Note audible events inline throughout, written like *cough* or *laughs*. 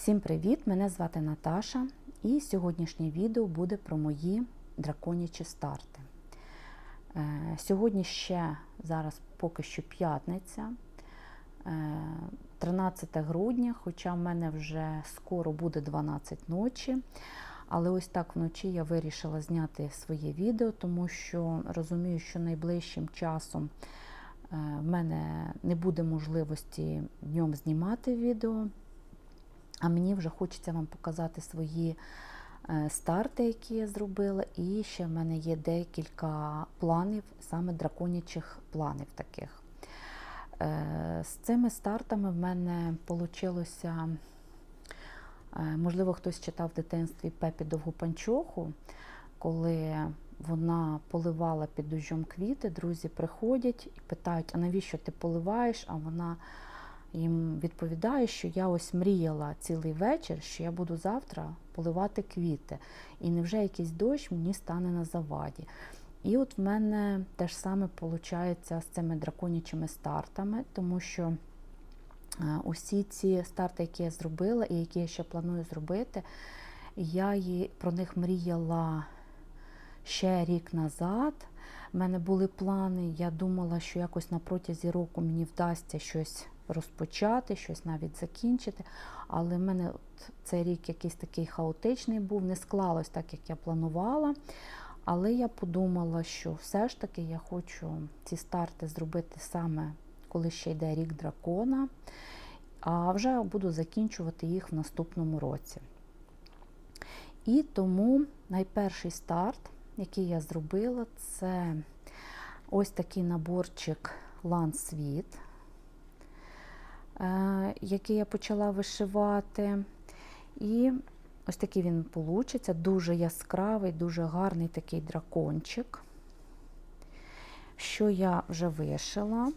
Всім привіт! Мене звати Наташа, і сьогоднішнє відео буде про мої драконячі старти. Е, Сьогодні ще зараз поки що п'ятниця, е, 13 грудня, хоча в мене вже скоро буде 12 ночі. Але ось так вночі я вирішила зняти своє відео, тому що розумію, що найближчим часом е, в мене не буде можливості днем знімати відео. А мені вже хочеться вам показати свої е, старти, які я зробила. І ще в мене є декілька планів, саме драконячих планів таких. Е, З цими стартами в мене вийшло, можливо, хтось читав в дитинстві Пепі Довгопанчоху, коли вона поливала під дощом квіти, друзі приходять і питають, а навіщо ти поливаєш? А вона їм відповідає, що я ось мріяла цілий вечір, що я буду завтра поливати квіти. І невже якийсь дощ мені стане на заваді. І от в мене те ж саме виходить з цими драконячими стартами, тому що усі ці старти, які я зробила, і які я ще планую зробити, я її, про них мріяла ще рік назад. У мене були плани. Я думала, що якось на протязі року мені вдасться щось розпочати, щось навіть закінчити. Але в мене от цей рік якийсь такий хаотичний був, не склалось так, як я планувала. Але я подумала, що все ж таки я хочу ці старти зробити саме, коли ще йде рік дракона, а вже буду закінчувати їх в наступному році. І тому найперший старт, який я зробила, це ось такий наборчик Лансвіт, який я почала вишивати. І ось такий він получиться, дуже яскравий, дуже гарний такий дракончик, що я вже вишила.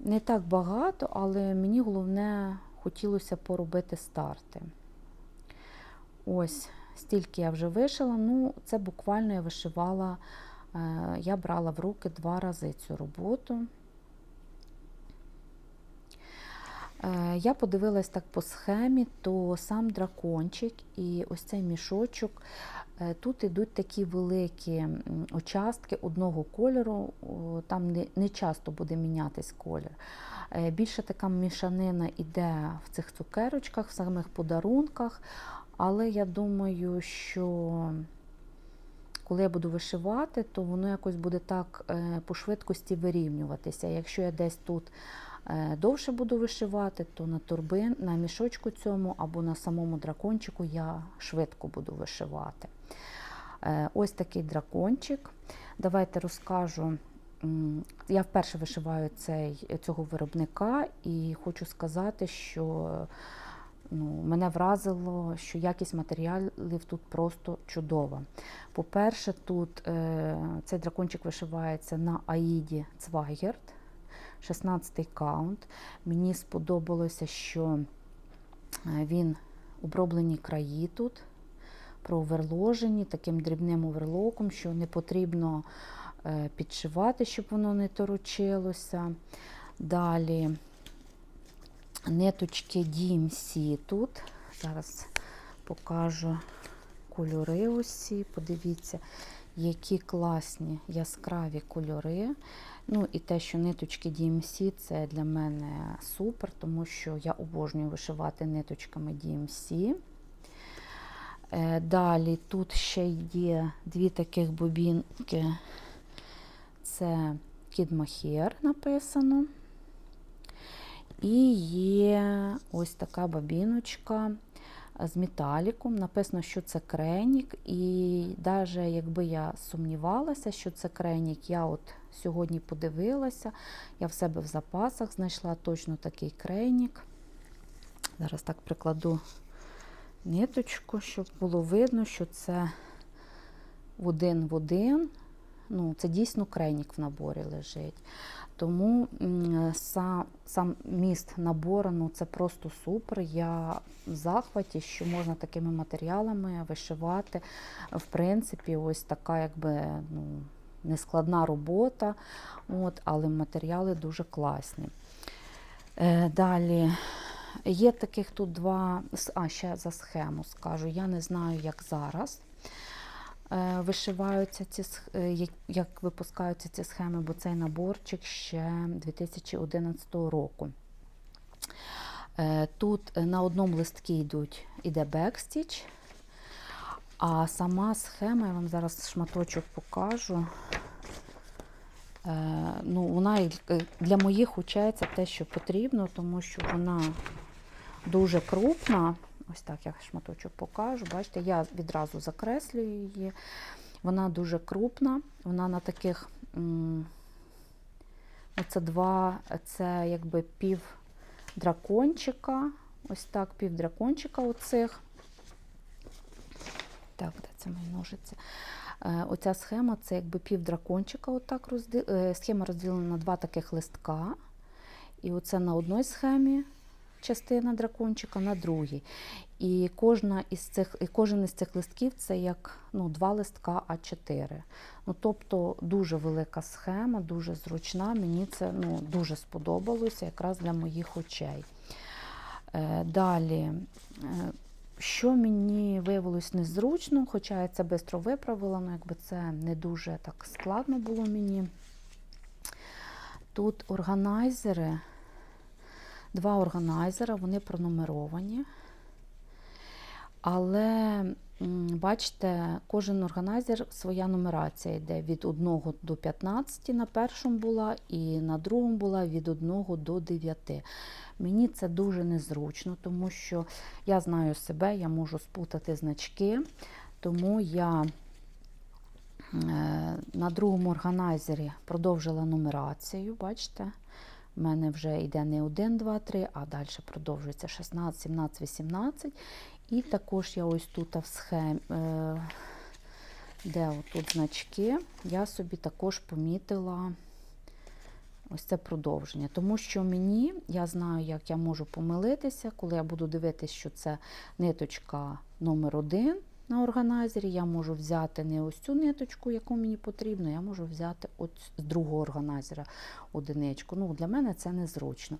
Не так багато, але мені головне хотілося поробити старти. Ось, стільки я вже вишила. Ну, це буквально я вишивала, я брала в руки два рази цю роботу. Я подивилась так по схемі, то сам дракончик і ось цей мішочок. Тут йдуть такі великі участки одного кольору, там не часто буде мінятись колір. Більше така мішанина йде в цих цукерочках, в самих подарунках, але я думаю, що коли я буду вишивати, то воно якось буде так по швидкості вирівнюватися. Якщо я десь тут довше буду вишивати, то на турбин, на мішочку цьому або на самому дракончику я швидко буду вишивати. Ось такий дракончик. Давайте розкажу. Я вперше вишиваю цей, цього виробника і хочу сказати, що ну, мене вразило, що якість матеріалів тут просто чудова. По-перше, тут е, цей дракончик вишивається на Аїді Цвайгерт. 16 каунт. Мені сподобалося, що він оброблені краї тут, прооверложені таким дрібним оверлоком, що не потрібно підшивати, щоб воно не торочилося. Далі ниточки DMC тут. Зараз покажу кольори усі. Подивіться, які класні яскраві кольори. Ну і те, що ниточки DMC, це для мене супер, тому що я обожнюю вишивати ниточками DMC. Далі тут ще є дві таких бобінки. Це Кідмахер написано. І є ось така бобіночка з металіком. Написано, що це кренік. І навіть якби я сумнівалася, що це кренік, я от сьогодні подивилася, я в себе в запасах знайшла точно такий кренік. Зараз так прикладу ниточку, щоб було видно, що це в один в один. Ну, Це дійсно кренік в наборі лежить. Тому сам сам міст набору ну, це просто супер. Я в захваті, що можна такими матеріалами вишивати. В принципі, ось така якби ну, нескладна робота, от, але матеріали дуже класні. Е, Далі є таких тут два. А, ще за схему скажу. Я не знаю, як зараз вишиваються ці е, як- випускаються ці схеми, бо цей наборчик ще 2011 року. Е, Тут е, на одному листкі йдуть іде бекстіч, а сама схема, я вам зараз шматочок покажу. Е, ну, вона е, для моїх це те, що потрібно, тому що вона дуже крупна. Ось так я шматочок покажу. Бачите, я відразу закреслюю її. Вона дуже крупна, вона на таких. Оце два, це якби пів дракончика. Ось так, пів дракончика оцих. Так, де це мої ножиці? Е, Оця схема це якби пів дракончика. Отак розді... е, Схема розділена на два таких листка. І оце на одній схемі частина дракончика, на другій. І кожна із цих, і кожен із цих листків це як ну, два листка А4. Ну, тобто дуже велика схема, дуже зручна. Мені це ну, дуже сподобалося якраз для моїх очей. Е, Далі, е, що мені виявилось незручно, хоча я це швидко виправила, ну якби це не дуже так складно було мені. Тут органайзери, два органайзера, вони пронумеровані. Але бачите, кожен органайзер своя нумерація йде від 1 до 15 на першому була, і на другому була від 1 до 9. Мені це дуже незручно, тому що я знаю себе, я можу спутати значки, тому я е, на другому органайзері продовжила нумерацію. Бачите, в мене вже йде не 1, 2, 3, а далі продовжується 16, 17, 18. І також я ось тут в схемі, е, де тут значки, я собі також помітила ось це продовження. Тому що мені, я знаю, як я можу помилитися, коли я буду дивитися, що це ниточка номер один на органайзері, я можу взяти не ось цю ниточку, яку мені потрібно, я можу взяти от з другого органайзера одиничку. Ну, Для мене це незручно.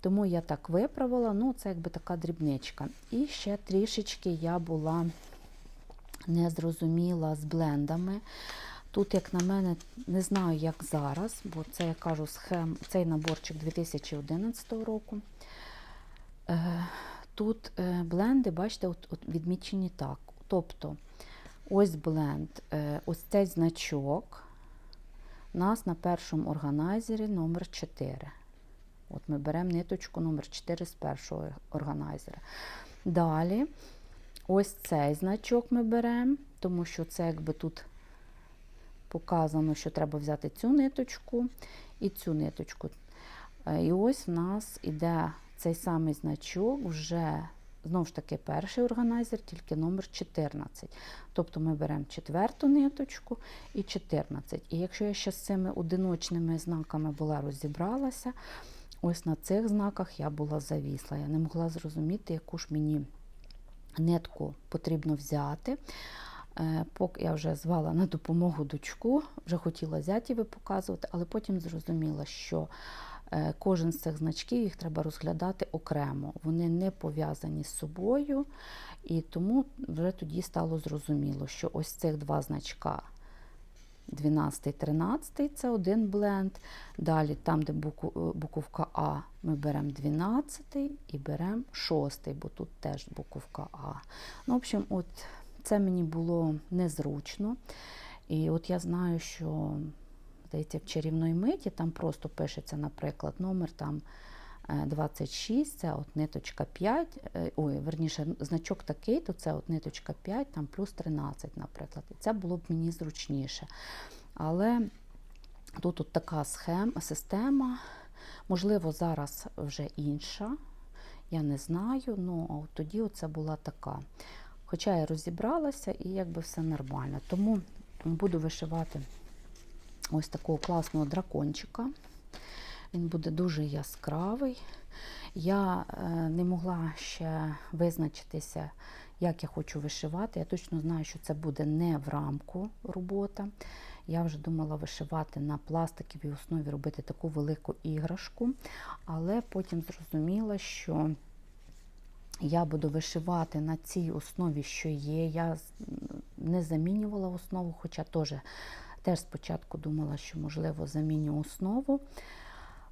Тому я так виправила, ну це якби така дрібничка. І ще трішечки я була незрозуміла з блендами. Тут, як на мене, не знаю, як зараз, бо це я кажу схем, цей наборчик 2011 року. Е, Тут е, бленди, бачите, от, от відмічені так. Тобто, ось бленд, е, ось цей значок у нас на першому органайзері номер 4. От ми беремо ниточку номер 4 з першого органайзера. Далі, ось цей значок ми беремо, тому що це якби тут показано, що треба взяти цю ниточку і цю ниточку. Е, І ось в нас іде цей самий значок вже. Знову ж таки, перший органайзер, тільки номер 14. Тобто ми беремо четверту ниточку і 14. І якщо я ще з цими одиночними знаками була розібралася, ось на цих знаках я була завісла. Я не могла зрозуміти, яку ж мені нитку потрібно взяти. Е, Поки я вже звала на допомогу дочку, вже хотіла зятєві показувати, але потім зрозуміла, що кожен з цих значків їх треба розглядати окремо. Вони не пов'язані з собою, і тому вже тоді стало зрозуміло, що ось цих два значка 12, 13 це один бленд. Далі, там, де буку- буковка А, ми беремо 12 і беремо 6, бо тут теж буковка А. Ну, в общем, от це мені було незручно. І от я знаю, що здається, в чарівної миті там просто пишеться, наприклад, номер там е, 26, це от ниточка 5, е, ой, верніше, значок такий, то це от ниточка 5, там плюс 13, наприклад. І це було б мені зручніше. Але тут от така схема, система, можливо, зараз вже інша, я не знаю, ну а от тоді це була така. Хоча я розібралася і якби все нормально. Тому буду вишивати ось такого класного дракончика. Він буде дуже яскравий. Я е, не могла ще визначитися, як я хочу вишивати. Я точно знаю, що це буде не в рамку робота. Я вже думала вишивати на пластиковій основі, робити таку велику іграшку, але потім зрозуміла, що я буду вишивати на цій основі, що є. Я не замінювала основу, хоча теж, теж спочатку думала, що можливо заміню основу.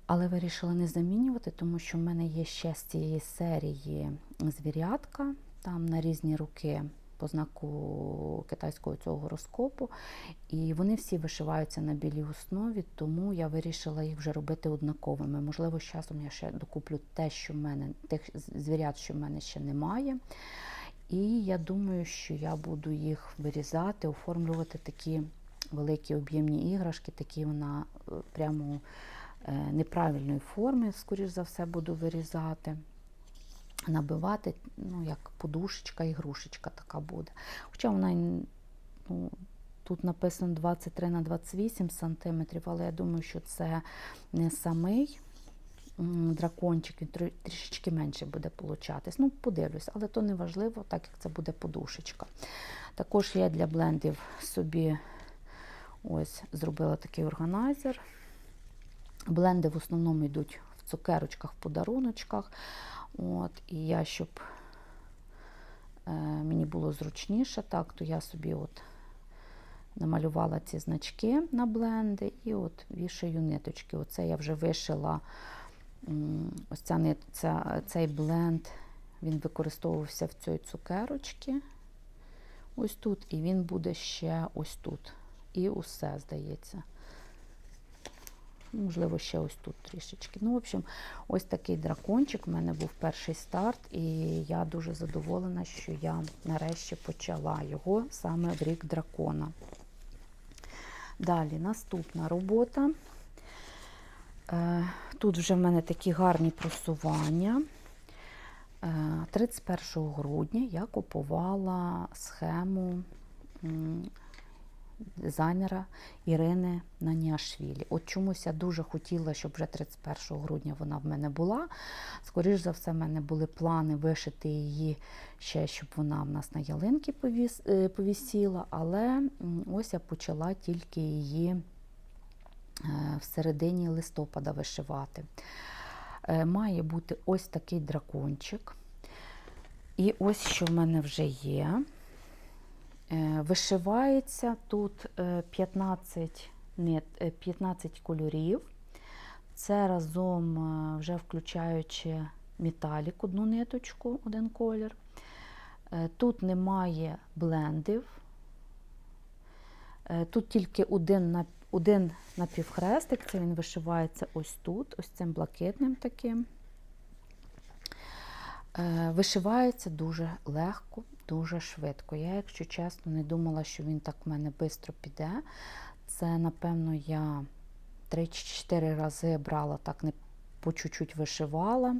Але вирішила не замінювати, тому що в мене є ще з цієї серії звірятка, там на різні руки по знаку китайського цього гороскопу. І вони всі вишиваються на білій основі, тому я вирішила їх вже робити однаковими. Можливо, з часом я ще докуплю те, що в мене, тих звірят, що в мене ще немає. І я думаю, що я буду їх вирізати, оформлювати такі великі об'ємні іграшки, такі вона е, прямо е, неправильної форми, скоріш за все, буду вирізати. Набивати, ну, як подушечка, ігрушечка така буде. Хоча вона ну, тут написано 23 на 28 сантиметрів, але я думаю, що це не самий дракончик, він трішечки менше буде получатись. Ну, подивлюсь, але то не важливо, так як це буде подушечка. Також я для блендів собі ось зробила такий органайзер. Бленди в основному йдуть в цукерочках, в подаруночках. От, і я, щоб е, мені було зручніше, так, то я собі от намалювала ці значки на бленди і от вішаю ниточки. Оце я вже вишила ось ця, ця, цей бленд, він використовувався в цій цукерочці. Ось тут, і він буде ще ось тут. І усе, здається. Можливо, ще ось тут трішечки. Ну, в общем, ось такий дракончик. У мене був перший старт, і я дуже задоволена, що я нарешті почала його саме в рік дракона. Далі наступна робота. Е, Тут вже в мене такі гарні просування. Е, 31 грудня я купувала схему дизайнера Ірини Наніашвілі. От чомусь я дуже хотіла, щоб вже 31 грудня вона в мене була. Скоріш за все, в мене були плани вишити її ще, щоб вона в нас на ялинки е, повісіла, але ось я почала тільки її е, в середині листопада вишивати. Е, Має бути ось такий дракончик. І ось що в мене вже є. Е, Вишивається тут е, 15, нет, е, 15 кольорів. Це разом, е, вже включаючи металік, одну ниточку, один колір. Е, Тут немає блендів. Е, Тут тільки один, один напівхрестик, це він вишивається ось тут, ось цим блакитним таким. Е, Вишивається дуже легко, дуже швидко. Я, якщо чесно, не думала, що він так в мене швидко піде. Це, напевно, я 3-4 рази брала, так не по чуть-чуть вишивала.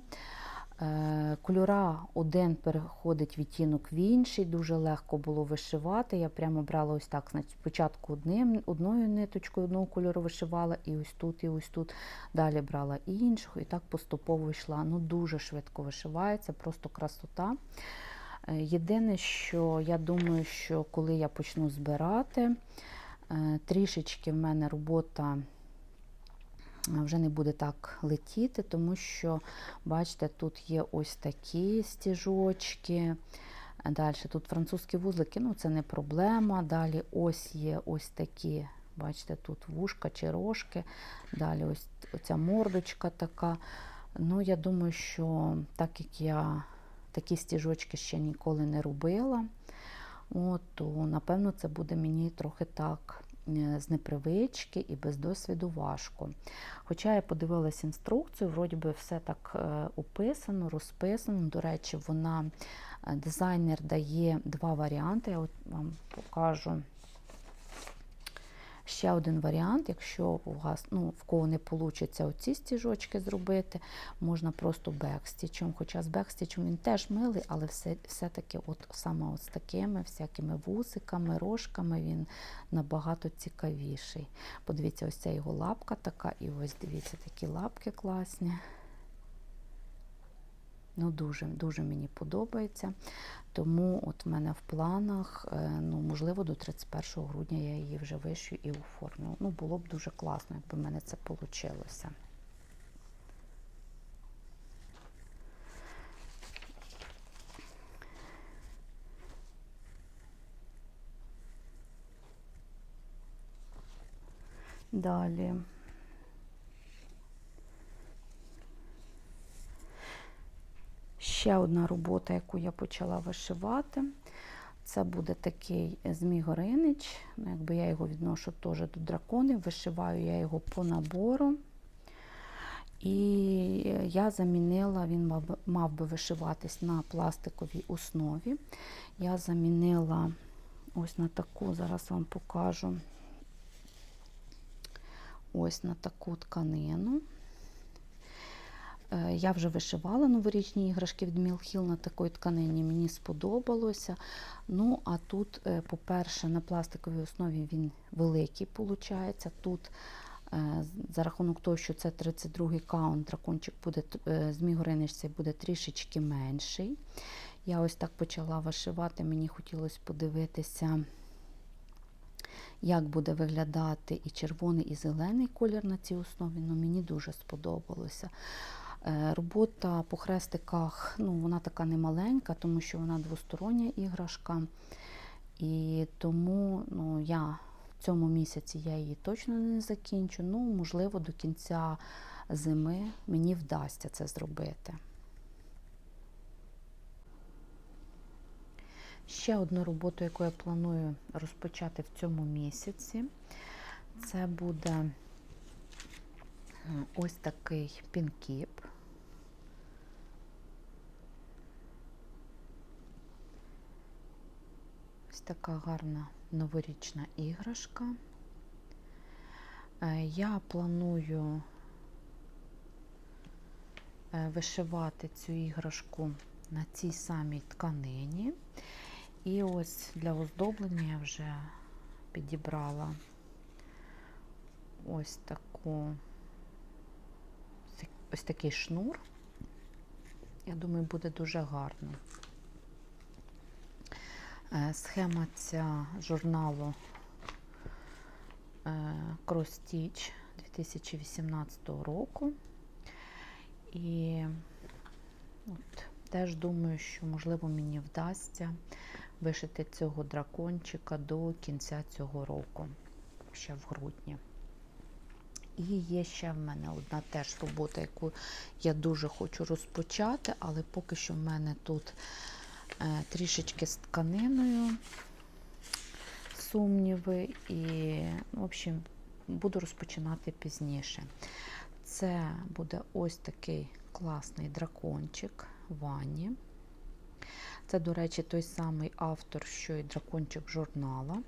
Е, Кольора один переходить відтінок в інший, дуже легко було вишивати. Я прямо брала ось так. Значить, спочатку одним, одною ниточкою одного кольору вишивала, і ось тут, і ось тут. Далі брала іншого, і так поступово йшла. Ну, дуже швидко вишивається, просто красота. Е, Єдине, що я думаю, що коли я почну збирати, е, трішечки в мене робота е, вже не буде так летіти, тому що, бачите, тут є ось такі стіжочки. Далі тут французькі вузлики, ну це не проблема. Далі ось є ось такі, бачите, тут вушка чи рожки. Далі ось оця мордочка така. Ну, я думаю, що так як я такі стіжочки ще ніколи не робила, от, то напевно це буде мені трохи так е, з непривички і без досвіду важко. Хоча я подивилась інструкцію, вроді би все так е, описано, розписано. До речі, вона е, дизайнер дає два варіанти. Я от вам покажу. Ще один варіант, якщо у вас, ну, в кого не вийде оці стіжочки зробити, можна просто бекстічем. Хоча з бекстічем він теж милий, але все, все-таки от саме от з такими всякими вусиками, рожками він набагато цікавіший. Подивіться, ось ця його лапка така, і ось дивіться, такі лапки класні. Ну, дуже, дуже мені подобається. Тому от в мене в планах, е, ну, можливо, до 31 грудня я її вже вишию і оформлю. Ну, було б дуже класно, якби в мене це вийшло. Далі. Ще одна робота, яку я почала вишивати. Це буде такий Змій Горинич. Ну, якби я його відношу теж до драконів. Вишиваю я його по набору. І я замінила, він мав би вишиватись на пластиковій основі. Я замінила ось на таку, зараз вам покажу. Ось на таку тканину. Е, Я вже вишивала новорічні іграшки від Мілхіл на такій тканині, мені сподобалося. Ну, а тут, е, по-перше, на пластиковій основі він великий, виходить. Тут е, за рахунок того, що це 32-й каунт, дракончик буде, Змій Горинич буде трішечки менший. Я ось так почала вишивати, мені хотілося подивитися як буде виглядати і червоний, і зелений колір на цій основі. Ну, Мені дуже сподобалося. Е, Робота по хрестиках, ну, вона така немаленька, тому що вона двостороння іграшка. І тому ну, я в цьому місяці я її точно не закінчу. Ну, можливо, до кінця зими мені вдасться це зробити. Ще одну роботу, яку я планую розпочати в цьому місяці, це буде ось такий пінкіп. Ось така гарна новорічна іграшка. Е, Я планую е, вишивати цю іграшку на цій самій тканині. І ось для оздоблення я вже підібрала ось таку ось такий шнур. Я думаю, буде дуже гарно. Е, Схема ця журналу е, Cross Stitch 2018 року. І от, теж думаю, що можливо мені вдасться вишити цього дракончика до кінця цього року, ще в грудні. І є ще в мене одна теж робота, яку я дуже хочу розпочати, але поки що в мене тут трішечки з тканиною сумніви, і, в общем, буду розпочинати пізніше. Це буде ось такий класний дракончик Вані. Це, до речі, той самий автор, що і дракончик журнала.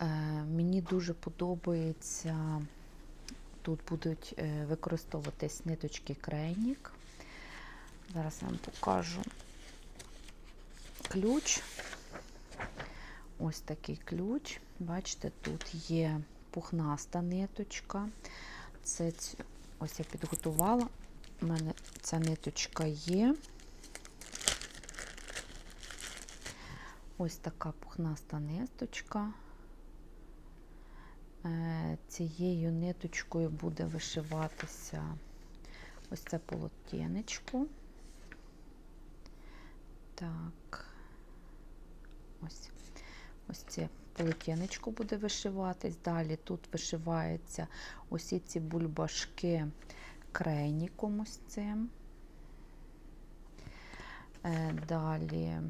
Е, мені дуже подобається, тут будуть е, використовуватись ниточки крейнік. Зараз я вам покажу ключ. Ось такий ключ. Бачите, тут є пухнаста ниточка. Це ось я підготувала. У мене ця ниточка є. Ось така пухнаста ниточка. Е, цією ниточкою буде вишиватися ось це полотенечко. Так, ось ось це полотенечко буде вишиватись. Далі тут вишивається ось ці бульбашки крейніком ось цим. Е, Далі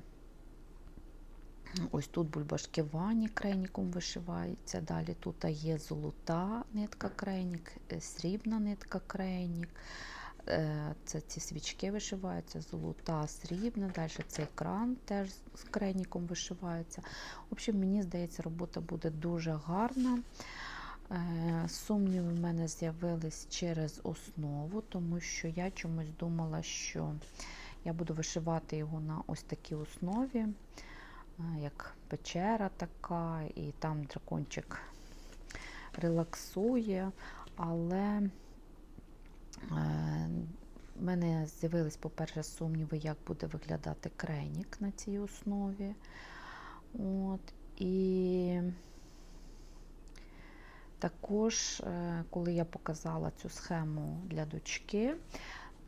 ось тут бульбашки вані крейніком вишиваються. Далі тут є золота нитка крейнік, е, срібна нитка крейнік. Е, Це ці свічки вишиваються, золота, срібна, далі цей кран теж з крейніком вишивається. В общем, мені здається, робота буде дуже гарна. Е, Сумніви в мене з'явились через основу, тому що я чомусь думала, що я буду вишивати його на ось такій основі, е, як печера така, і там дракончик релаксує, але У мене з'явились, по-перше, сумніви, як буде виглядати кренік на цій основі. От, і також, е, коли я показала цю схему для дочки,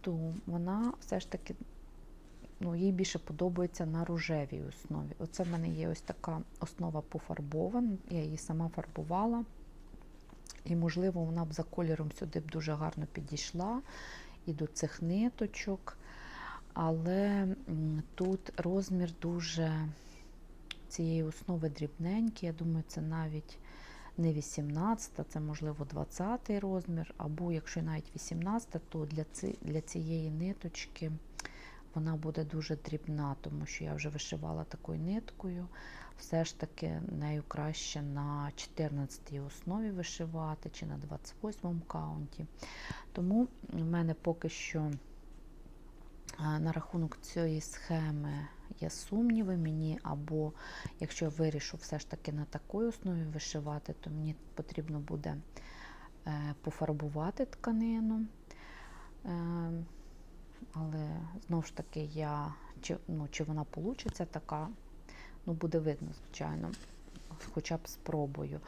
то вона все ж таки ну, їй більше подобається на рожевій основі. Оце в мене є ось така основа пофарбована, я її сама фарбувала. І, можливо, вона б за кольором сюди б дуже гарно підійшла і до цих ниточок. Але тут розмір дуже цієї основи дрібненький. Я думаю, це навіть не 18, це можливо 20 розмір, або якщо навіть 18, то для, ці, для цієї ниточки вона буде дуже дрібна, тому що я вже вишивала такою ниткою. Все ж таки нею краще на 14 й основі вишивати чи на 28-му каунті. Тому в мене поки що на рахунок цієї схеми є сумніви мені, або якщо я вирішу все ж таки на такій основі вишивати, то мені потрібно буде е, пофарбувати тканину. Е, але знову ж таки, я, чи, ну, чи вона вийде така, ну буде видно, звичайно, хоча б спробую.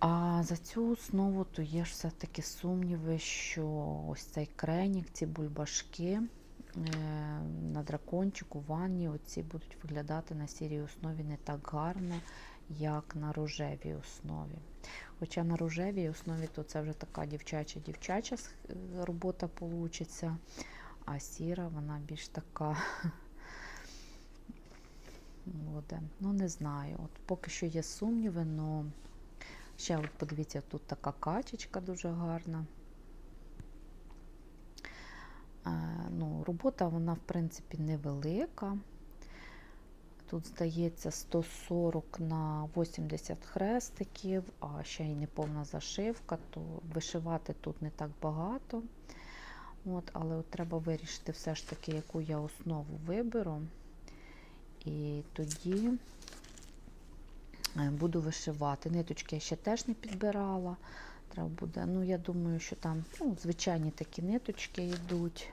А за цю основу то є ж все-таки сумніви, що ось цей кренік, ці бульбашки е, на дракончику, ванні, оці будуть виглядати на сірій основі не так гарно, як на рожевій основі. Хоча на рожевій основі то це вже така дівчача-дівчача робота получиться, а сіра вона більш така *laughs* буде. Ну, не знаю. От Поки що є сумніви, але ще от подивіться, тут така качечка дуже гарна. Е, ну, Робота, вона, в принципі, невелика. Тут, здається, 140 на 80 хрестиків, а ще й неповна зашивка, то вишивати тут не так багато. От, Але от треба вирішити все ж таки, яку я основу виберу. І тоді е, буду вишивати. Ниточки я ще теж не підбирала. Треба буде, ну, я думаю, що там ну, звичайні такі ниточки йдуть.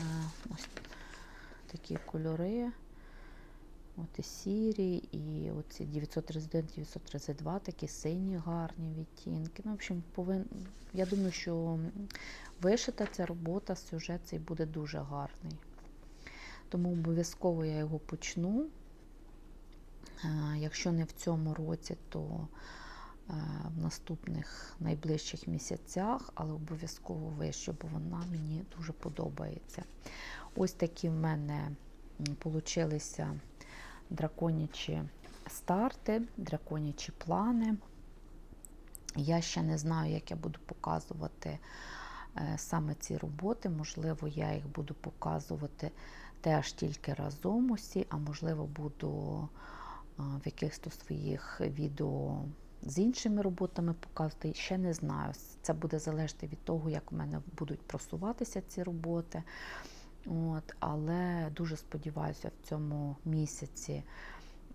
Е, ось такі кольори. От і сірі, і оці 931-932 такі сині гарні відтінки. Ну, в общем, повин... я думаю, що вишита ця робота, сюжет цей буде дуже гарний. Тому обов'язково я його почну. Е, якщо не в цьому році, то е, в наступних найближчих місяцях, але обов'язково вище, бо вона мені дуже подобається. Ось такі в мене получилися драконячі старти, драконячі плани. Я ще не знаю, як я буду показувати е, саме ці роботи. Можливо, я їх буду показувати теж тільки разом усі, а можливо, буду в якихось своїх відео з іншими роботами показувати. Ще не знаю. Це буде залежати від того, як у мене будуть просуватися ці роботи. От, Але дуже сподіваюся в цьому місяці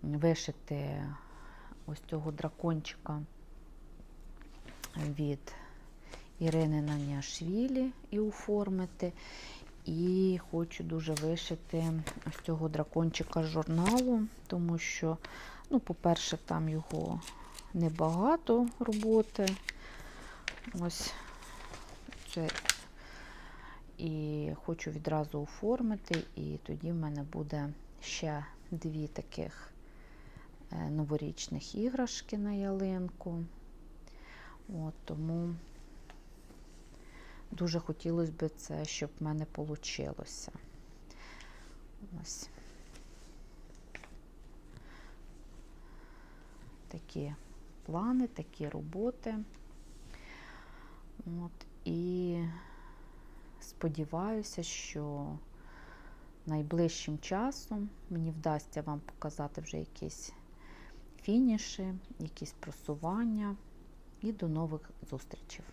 вишити ось цього дракончика від Ірини Наніашвілі і оформити. І хочу дуже вишити ось цього дракончика з журналу, тому що, ну, по-перше, там його небагато роботи. Ось це. І хочу відразу оформити, і тоді в мене буде ще дві таких е, новорічних іграшки на ялинку. От, Тому Дуже хотілося б це, щоб в мене вийшло. Ось. Такі плани, такі роботи. От, І сподіваюся, що найближчим часом мені вдасться вам показати вже якісь фініші, якісь просування. І до нових зустрічей.